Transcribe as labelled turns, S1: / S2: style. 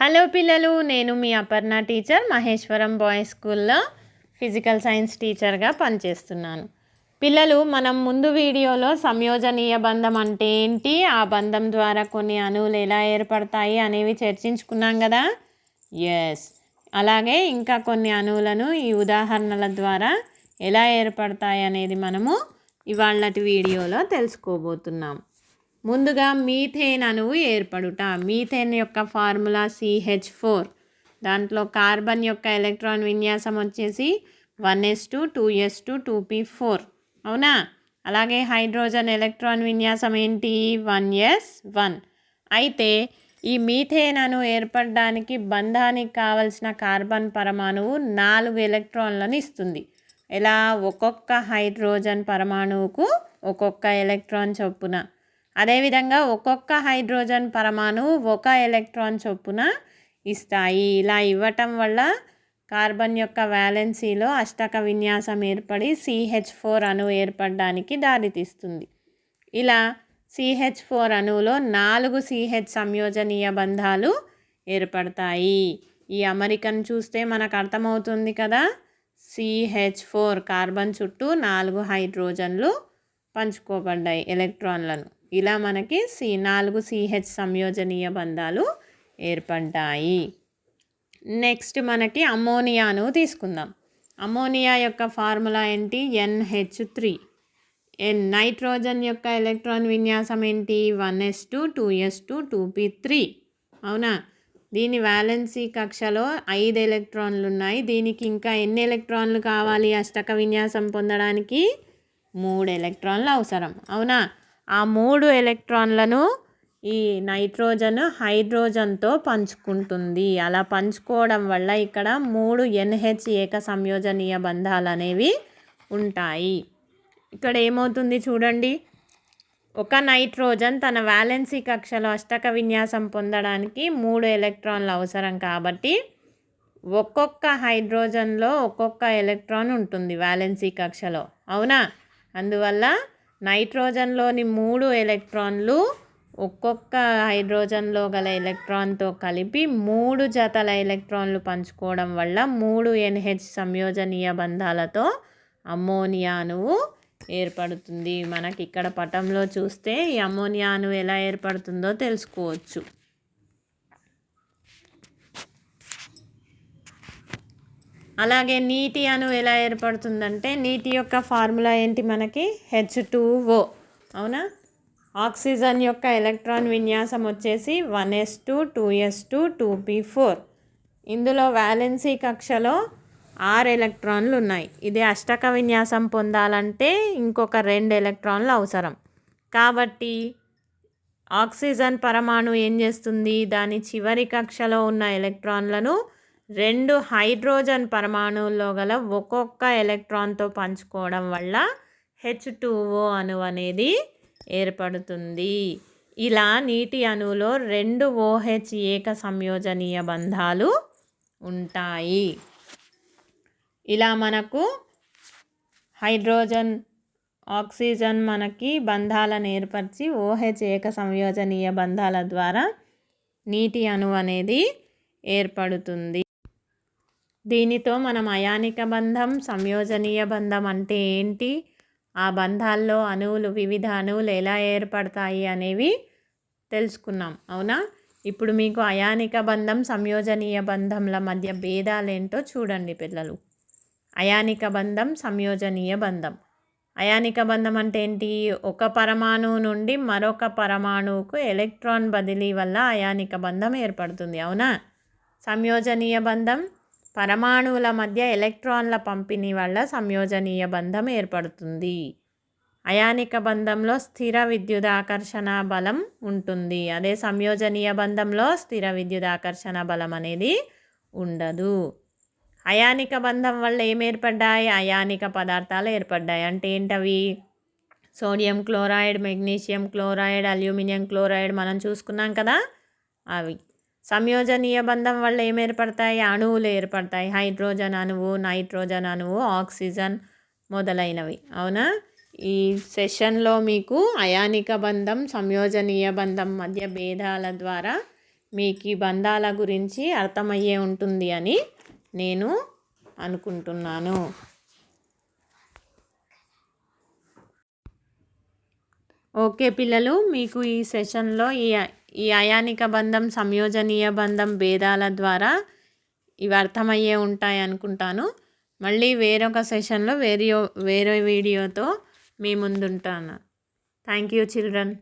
S1: Hello పిల్లలు నేను మీ అపర్ణ టీచర్ మహేశ్వరం బాయ్స్ స్కూల్లో ఫిజికల్ సైన్స్ టీచర్గా పనిచేస్తున్నాను. పిల్లలు మనం ముందు వీడియోలో సంయోజనీయ బంధం అంటే ఏంటి? ఆ బంధం ద్వారా కొన్ని అణువులు ఎలా ఏర్పడతాయి అనేవి చర్చించుకున్నాం కదా? ఎస్ అలాగే ఇంకా కొన్ని అణువులను ఈ ఉదాహరణల ద్వారా ఎలా ఏర్పడతాయి అనేది మనము ఇవాళటి వీడియోలో తెలుసుకోబోతున్నాం. ముందుగా మీథేన్ అణువు ఏర్పడుట. మీథేన్ యొక్క ఫార్ములా సిహెచ్ ఫోర్ దాంట్లో కార్బన్ యొక్క ఎలక్ట్రాన్ విన్యాసం వచ్చేసి one S two two S two two P four. అవునా? అలాగే హైడ్రోజన్ ఎలక్ట్రాన్ విన్యాసం ఏంటి? One S one. అయితే ఈ మీథేన్ అణువు ఏర్పడడానికి బంధానికి కావలసిన కార్బన్ పరమాణువు నాలుగు ఎలక్ట్రాన్లను ఇస్తుంది. ఎలా? ఒక్కొక్క హైడ్రోజన్ పరమాణువుకు ఒక్కొక్క ఎలక్ట్రాన్ చొప్పున. అదేవిధంగా ఒక్కొక్క హైడ్రోజన్ పరమాణువు ఒక ఎలక్ట్రాన్ చొప్పున ఇస్తాయి. ఇలా ఇవ్వటం వల్ల కార్బన్ యొక్క వ్యాలెన్సీలో అష్టక విన్యాసం ఏర్పడి సిహెచ్ ఫోర్ అణువు ఏర్పడడానికి దారితీస్తుంది. ఇలా సిహెచ్ ఫోర్ అణువులో నాలుగు సిహెచ్ సంయోజనీయ బంధాలు ఏర్పడతాయి. ఈ అమరికను చూస్తే మనకు అర్థమవుతుంది కదా సిహెచ్ ఫోర్ కార్బన్ చుట్టూ నాలుగు హైడ్రోజన్లు పంచుకోబడ్డాయి ఎలక్ట్రాన్లను. ఇలా మనకి సి నాలుగు సిహెచ్ సంయోజనీయ బంధాలు ఏర్పడ్డాయి. నెక్స్ట్ మనకి అమ్మోనియాను తీసుకుందాం. అమ్మోనియా యొక్క ఫార్ములా ఏంటి? N H three. N nitrogen యొక్క ఎలక్ట్రాన్ విన్యాసం ఏంటి? One S two two S two two P three. అవునా? దీని వ్యాలెన్సీ కక్షలో ఐదు ఎలక్ట్రాన్లు ఉన్నాయి. దీనికి ఇంకా ఎన్ని ఎలక్ట్రాన్లు కావాలి? అష్టక విన్యాసం పొందడానికి మూడు ఎలక్ట్రాన్లు అవసరం. అవునా? ఆ మూడు ఎలక్ట్రాన్లను ఈ నైట్రోజన్ హైడ్రోజన్తో పంచుకుంటుంది. అలా పంచుకోవడం వల్ల ఇక్కడ మూడు ఎన్హెచ్ ఏక సంయోజనీయ బంధాలు అనేవి ఉంటాయి. ఇక్కడ ఏమవుతుంది చూడండి. ఒక నైట్రోజన్ తన వ్యాలెన్సీ కక్షలో అష్టక విన్యాసం పొందడానికి మూడు ఎలక్ట్రాన్లు అవసరం కాబట్టి ఒక్కొక్క హైడ్రోజన్లో ఒక్కొక్క ఎలక్ట్రాన్ ఉంటుంది వ్యాలెన్సీ కక్షలో. అవునా? అందువల్ల నైట్రోజన్లోని మూడు ఎలక్ట్రాన్లు ఒక్కొక్క హైడ్రోజన్లో గల ఎలక్ట్రాన్తో కలిపి మూడు జతల ఎలక్ట్రాన్లు పంచుకోవడం వల్ల మూడు ఎన్హెచ్ సంయోజనీయ బంధాలతో అమ్మోనియా అణువు ఏర్పడుతుంది. మనకి ఇక్కడ పటంలో చూస్తే ఈ అమ్మోనియా అణువు ఎలా ఏర్పడుతుందో తెలుసుకోవచ్చు. అలాగే నీటి అను ఎలా ఏర్పడుతుందంటే నీటి యొక్క ఫార్ములా ఏంటి మనకి? హెచ్ టూ ఓ అవునా? ఆక్సిజన్ యొక్క ఎలక్ట్రాన్ విన్యాసం వచ్చేసి one S two two S two two P four ఇందులో వ్యాలెన్సీ కక్షలో ఆరు ఎలక్ట్రాన్లు ఉన్నాయి. ఇది అష్టక విన్యాసం పొందాలంటే ఇంకొక రెండు ఎలక్ట్రాన్లు అవసరం. కాబట్టి ఆక్సిజన్ పరమాణు ఏం చేస్తుంది? దాని చివరి కక్షలో ఉన్న ఎలక్ట్రాన్లను రెండు హైడ్రోజన్ పరమాణువుల్లో గల ఒక్కొక్క ఎలక్ట్రాన్తో పంచుకోవడం వల్ల హెచ్ టూఓ అణువు అనేది ఏర్పడుతుంది. ఇలా నీటి అణువులో రెండు ఓహెచ్ ఏక సంయోజనీయ బంధాలు ఉంటాయి. ఇలా మనకు హైడ్రోజన్ ఆక్సిజన్ మనకి బంధాలను ఏర్పరిచి ఓహెచ్ ఏక సంయోజనీయ బంధాల ద్వారా నీటి అణువు అనేది ఏర్పడుతుంది. దీనితో మనం అయానిక బంధం సంయోజనీయ బంధం అంటే ఏంటి? ఆ బంధాల్లో అణువులు వివిధ అణువులు ఎలా ఏర్పడతాయి అనేవి తెలుసుకున్నాం అవునా? ఇప్పుడు మీకు అయానిక బంధం సంయోజనీయ బంధంల మధ్య భేదాలేంటో చూడండి పిల్లలు. అయానిక బంధం సంయోజనీయ బంధం. అయానిక బంధం అంటే ఏంటి? ఒక పరమాణువు నుండి మరొక పరమాణువుకు ఎలక్ట్రాన్ బదిలీ వల్ల అయానిక బంధం ఏర్పడుతుంది అవునా? సంయోజనీయ బంధం పరమాణువుల మధ్య ఎలక్ట్రాన్ల పంపిణీ వల్ల సంయోజనీయ బంధం ఏర్పడుతుంది. అయానిక బంధంలో స్థిర విద్యుదాకర్షణ బలం ఉంటుంది. అదే సంయోజనీయ బంధంలో స్థిర విద్యుదాకర్షణ బలం అనేది ఉండదు. అయానిక బంధం వల్ల ఏం ఏర్పడ్డాయి? అయానిక పదార్థాలు ఏర్పడ్డాయి. అంటే ఏంటవి? Sodium chloride magnesium chloride aluminium chloride మనం చూసుకున్నాం కదా? అవి. సంయోజనీయ బంధం వల్ల ఏం ఏర్పడతాయి అణువులు ఏర్పడతాయి. హైడ్రోజన్ అణువు నైట్రోజన్ అణువు ఆక్సిజన్ మొదలైనవి. అవునా? ఈ సెషన్లో మీకు అయానిక బంధం సంయోజనీయ బంధం మధ్య భేదాల ద్వారా మీకు ఈ బంధాల గురించి అర్థమయ్యే ఉంటుంది అని నేను అనుకుంటున్నాను. ఓకే పిల్లలు మీకు ఈ సెషన్లో ఈ ఈ అయానిక బంధం సంయోజనీయ బంధం భేదాల ద్వారా ఇవి అర్థమయ్యే ఉంటాయి అనుకుంటాను. మళ్ళీ వేరొక సెషన్లో వేరే వేరే వీడియోతో మీ ముందుంటాను. Thank you children.